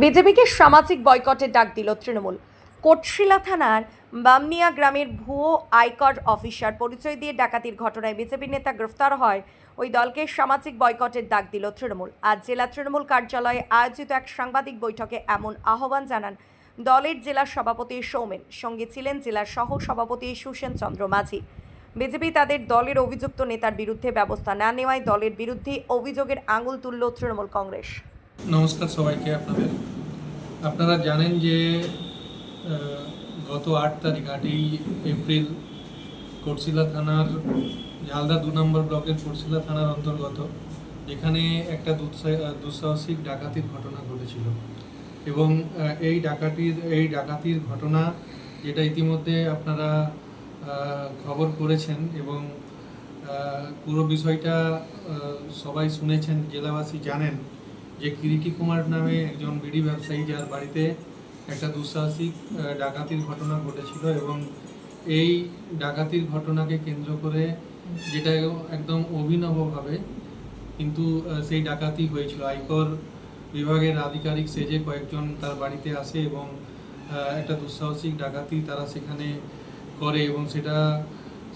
বিজেপিকে সামাজিক বয়কটের ডাক দিল তৃণমূল। কোটশিলা থানার বামনিয়া গ্রামের ভুয়ো আয়কর অফিসার পরিচয় দিয়ে ডাকাতির ঘটনায় বিজেপি নেতা গ্রেফতার হয়। ওই দলকে সামাজিক বয়কটের ডাক দিল তৃণমূল। আজ জেলা তৃণমূল কার্যালয়ে আয়োজিত এক সাংবাদিক বৈঠকে এমন আহ্বান জানান দলের জেলা সভাপতি সৌমেন। সঙ্গে ছিলেন জেলার সহ সভাপতি সুসেন চন্দ্র মাঝি। বিজেপি তাদের দলের অভিযুক্ত নেতার বিরুদ্ধে ব্যবস্থা না নেওয়ায় দলের বিরুদ্ধে অভিযোগের আঙুল তুলল তৃণমূল কংগ্রেস। নমস্কার সবাইকে আপনাদের। আপনারা জানেন যে গত আট তারিখ, আটই এপ্রিল, কোটশিলা থানার ঝালদা দু নম্বর ব্লকের কোটশিলা থানার অন্তর্গত, যেখানে একটা দুঃসা- দুঃসাহসিক ডাকাতির ঘটনা ঘটেছিল। এবং এই ডাকাতির এই ডাকাতির ঘটনা যেটা ইতিমধ্যে আপনারা খবর করেছেন এবং পুরো বিষয়টা সবাই শুনেছেন, জেলাবাসী জানেন যে কিরিটি কুমার নামে একজন বিড়ি ব্যবসায়ী যার বাড়িতে একটা দুঃসাহসিক ডাকাতির ঘটনা ঘটেছিল এবং এই ডাকাতির ঘটনাকে কেন্দ্র করে যেটা একদম অভিনবভাবে কিন্তু সেই ডাকাতি হয়েছিল। আয়কর বিভাগের আধিকারিক সেজে কয়েকজন তার বাড়িতে আসে এবং একটা দুঃসাহসিক ডাকাতি তারা সেখানে করে এবং সেটা,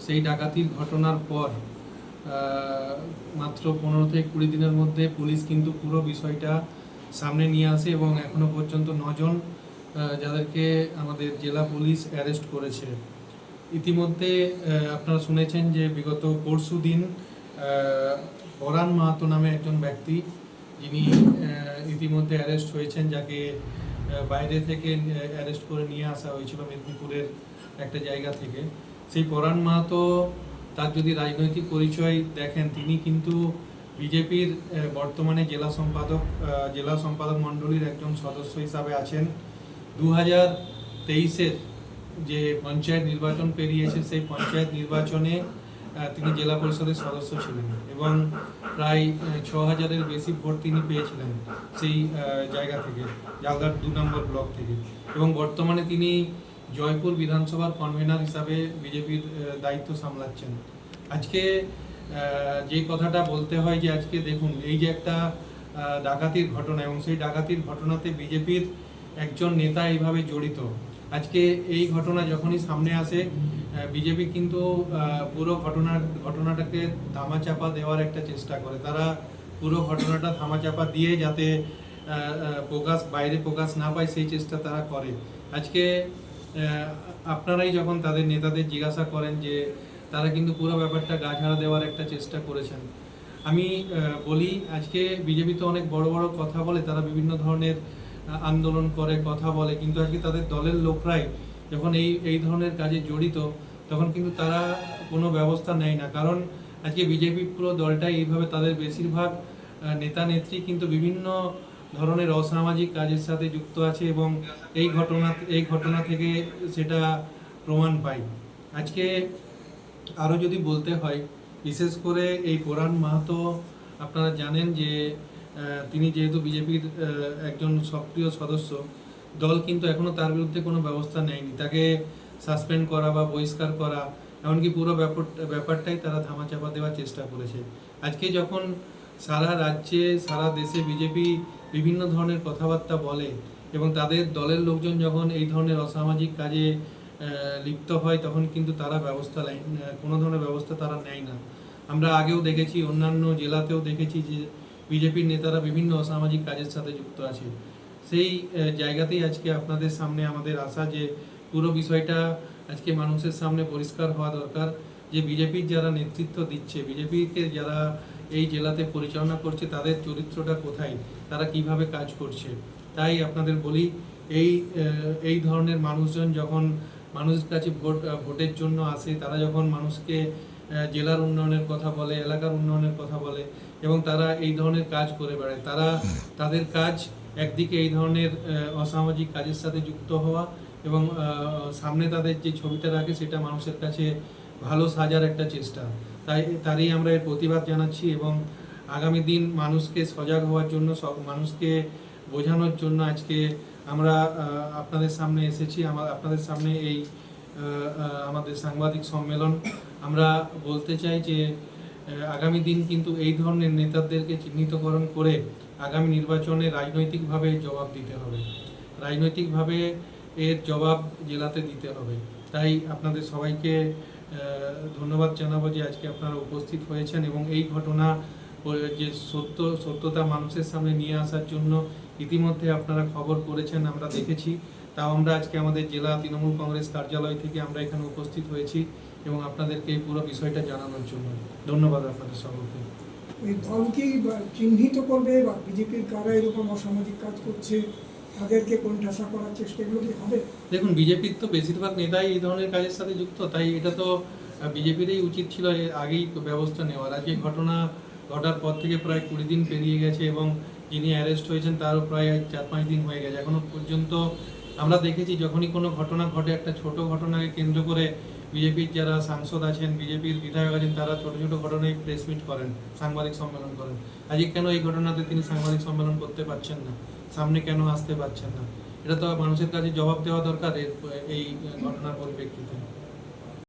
সেই ডাকাতির ঘটনার পর মাত্র পনেরো থেকে কুড়ি দিনের মধ্যে পুলিশ কিন্তু পুরো বিষয়টা সামনে নিয়ে আসে এবং এখনও পর্যন্ত নজন যাদেরকে আমাদের জেলা পুলিশ অ্যারেস্ট করেছে। ইতিমধ্যে আপনারা শুনেছেন যে বিগত পরশু দিন পরাণ মাহাতো নামে একজন ব্যক্তি, যিনি ইতিমধ্যে অ্যারেস্ট হয়েছেন, যাকে বাইরে থেকে অ্যারেস্ট করে নিয়ে আসা হয়েছিল মেদিনীপুরের একটা জায়গা থেকে। সেই পরাণ মাহাতো তার যদি রাজনৈতিক পরিচয় দেখেন, তিনি কিন্তু বিজেপির বর্তমানে জেলা সম্পাদক জেলা সম্পাদক মণ্ডলীর একজন সদস্য হিসাবে আছেন। দু হাজার তেইশের যে পঞ্চায়েত নির্বাচন পেরিয়েছে, সেই পঞ্চায়েত নির্বাচনে তিনি জেলা পরিষদের সদস্য ছিলেন এবং প্রায় ছ হাজারের বেশি ভোট তিনি পেয়েছিলেন সেই জায়গা থেকে, জালদার দু নম্বর ব্লক থেকে। এবং বর্তমানে তিনি জয়পুর বিধানসভার কনভেনার হিসাবে বিজেপির দায়িত্ব সামলাচ্ছেন। আজকে যে কথাটা বলতে হয় যে আজকে দেখুন, এই যে একটা ডাকাতির ঘটনা এবং সেই ডাকাতির ঘটনাতে বিজেপির একজন নেতা এইভাবে জড়িত। আজকে এই ঘটনা যখনই সামনে আসে বিজেপি কিন্তু পুরো ঘটনা ঘটনাটাকে ধামাচাপা দেওয়ার একটা চেষ্টা করে। তারা পুরো ঘটনাটা ধামাচাপা দিয়ে যাতে প্রকাশ, বাইরে প্রকাশ না পায় সেই চেষ্টা তারা করে। আজকে আপনারাই যখন তাদের নেতাদের জিজ্ঞাসা করেন যে তারা কিন্তু পুরো ব্যাপারটা গাঝাড়া দেওয়ার একটা চেষ্টা করেছেন। আমি বলি, আজকে বিজেপি তো অনেক বড় বড় কথা বলে, তারা বিভিন্ন ধরনের আন্দোলন করে, কথা বলে, কিন্তু আজকে তাদের দলের লোকরাই যখন এই এই ধরনের কাজে জড়িত, তখন কিন্তু তারা কোনো ব্যবস্থা নেয় না। কারণ আজকে বিজেপি পুরো দলটাই এইভাবে তাদের বেশিরভাগ নেতা নেত্রী কিন্তু বিভিন্ন ধরনের অসামাজিক কাজের সাথে যুক্ত আছে এবং এই ঘটনা এই ঘটনা থেকে সেটা প্রমাণ পাই আজকে আরও যদি বলতে হয়, বিশেষ করে এই কোরআন মাহাতো, আপনারা জানেন যে তিনি যেহেতু বিজেপির একজন সক্রিয় সদস্য, দল কিন্তু এখনও তার বিরুদ্ধে কোনো ব্যবস্থা নেয়নি। তাকে সাসপেন্ড করা বা বহিষ্কার করা, এমনকি পুরো ব্যাপার ব্যাপারটাই তারা ধামাচাপা দেওয়ার চেষ্টা করেছে। আজকে যখন সারা রাজ্যে, সারা দেশে বিজেপি বিভিন্ন ধরনের কথাবার্তা বলে এবং তাদের দলের লোকজন যখন এই ধরনের অসামাজিক কাজে লিপ্ত হয়, তখন কিন্তু তারা ব্যবস্থা নেয় কোনো ধরনের ব্যবস্থা তারা নেয় না। আমরা আগেও দেখেছি, অন্যান্য জেলাতেও দেখেছি যে বিজেপির নেতারা বিভিন্ন অসামাজিক কাজের সাথে যুক্ত আছে। সেই জায়গাতেই আজকে আপনাদের সামনে আমাদের আশা যে পুরো বিষয়টা আজকে মানুষের সামনে পরিষ্কার হওয়া দরকার যে বিজেপির যারা নেতৃত্ব দিচ্ছে, বিজেপিকে যারা এই জেলাতে পরিচালনা করছে, তাদের চরিত্রটা কোথায়, তারা কীভাবে কাজ করছে। তাই আপনাদের বলি, এই এই ধরনের মানুষজন যখন মানুষের কাছে ভোট ভোটের জন্য আসে, তারা যখন মানুষকে জেলার উন্নয়নের কথা বলে, এলাকার উন্নয়নের কথা বলে, এবং তারা এই ধরনের কাজ করে বেড়ায়, তারা তাদের কাজ একদিকে এই ধরনের অসামাজিক কাজের সাথে যুক্ত হওয়া এবং সামনে তাদের যে ছবিটা রাখে, সেটা মানুষের কাছে ভালো সাজার একটা চেষ্টা। তাই, তারই আমরা এর প্রতিবাদ জানাচ্ছি এবং আগামী দিন মানুষকে সজাগ হওয়ার জন্য, সব মানুষকে বোঝানোর জন্য আজকে আমরা আপনাদের সামনে এসেছি। আমার আপনাদের সামনে এই আমাদের সাংবাদিক সম্মেলন। আমরা বলতে চাই যে আগামী দিন কিন্তু এই ধরনের নেতাদেরকে চিহ্নিতকরণ করে আগামী নির্বাচনে রাজনৈতিকভাবে জবাব দিতে হবে। রাজনৈতিকভাবে এর জবাব জেলাতে দিতে হবে। তাই আপনাদের সবাইকে ধন্যবাদ জানাব যে আজকে আপনারা উপস্থিত হয়েছেন এবং এই ঘটনা যে সত্য, সত্যতা মানুষের সামনে নিয়ে আসার জন্য ইতিমধ্যে আপনারা খবর করেছেন, আমরা দেখেছি। তাও আমরা আজকে আমাদের জেলা তৃণমূল কংগ্রেস কার্যালয় থেকে আমরা এখানে উপস্থিত হয়েছি এবং আপনাদেরকে এই পুরো বিষয়টা জানানোর জন্য। ধন্যবাদ আপনাদের সকলকে। ওই দল বা চিহ্নিত করবে বা বিজেপির কারা এরকম অসামাজিক কাজ করছে? তাদেরকে কোণঠাসা করার চেষ্টা এগুলো কি হবে? দেখুন, বিজেপির তো বেশিরভাগ নেতাই এই ধরনের কাজের সাথে যুক্ত, তাই এটা তো বিজেপিরই উচিত ছিল আগেই ব্যবস্থা নেওয়ার। আজকে ঘটনা ঘটার পর থেকে প্রায় কুড়ি দিন পেরিয়ে গেছে এবং যিনি অ্যারেস্ট হয়েছেন তারও প্রায় চার পাঁচ দিন হয়ে গেছে। এখনও পর্যন্ত আমরা দেখেছি, যখনই কোনো ঘটনা ঘটে, একটা ছোট ঘটনাকে কেন্দ্র করে বিজেপির যারা সাংসদ আছেন, বিজেপির বিধায়ক আছেন, তারা ছোট ছোট ঘটনায় প্রেস মিট করেন, সাংবাদিক সম্মেলন করেন। আজকে কেন এই ঘটনাতে তিনি সাংবাদিক সম্মেলন করতে পারছেন না? সামনে কেন আসতে পারছেন না? এটা তো মানুষের কাছে জবাব দেওয়া দরকার এই ঘটনার পরিপ্রেক্ষিতে।